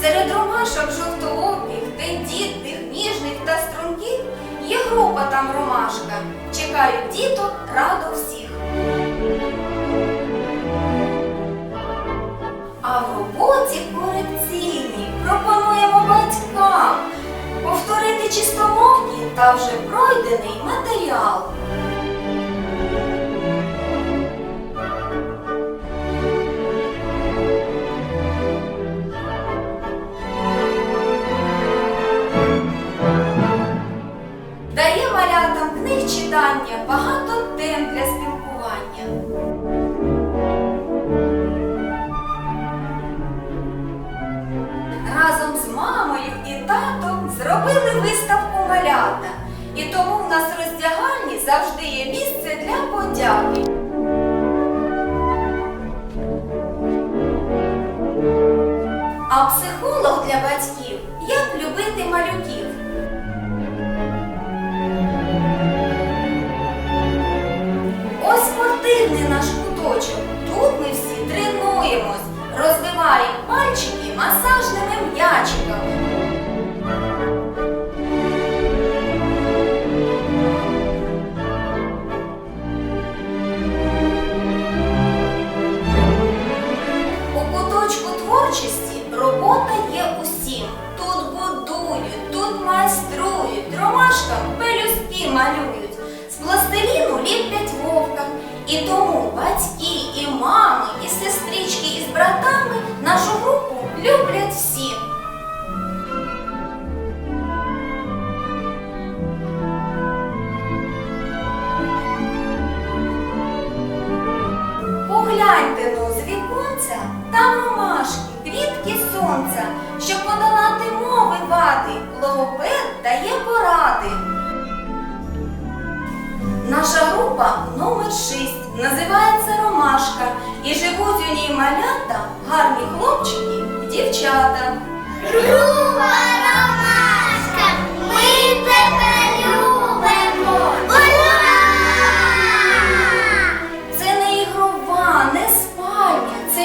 Серед ромашок жовтооких, тендітних, ніжних та струнких є група там ромашка. Чекають діток радо всіх. А в роботі корекційні пропонуємо батькам повторити чистомовні та вже пройдений матеріал. Читання багато тем для спілкування. Разом з мамою і татом зробили виставку малята. І тому в нас в роздягальні завжди є місце для подяки. А психолог для батьків як любити малюків. Спортивний наш куточок. Тут ми всі тренуємось, розвиваємо пальчики масажними м'ячиками. У куточку творчості робота є усім. Тут будують, тут майструють, ромашкам Погляньте но з віконця, там ромашки, квітки сонця, щоб подолати мови вади, логопед дає поради. Наша група номер 6 називається Ромашка і живуть у ній малята, гарні хлопчики і дівчата. Груба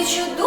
спальня,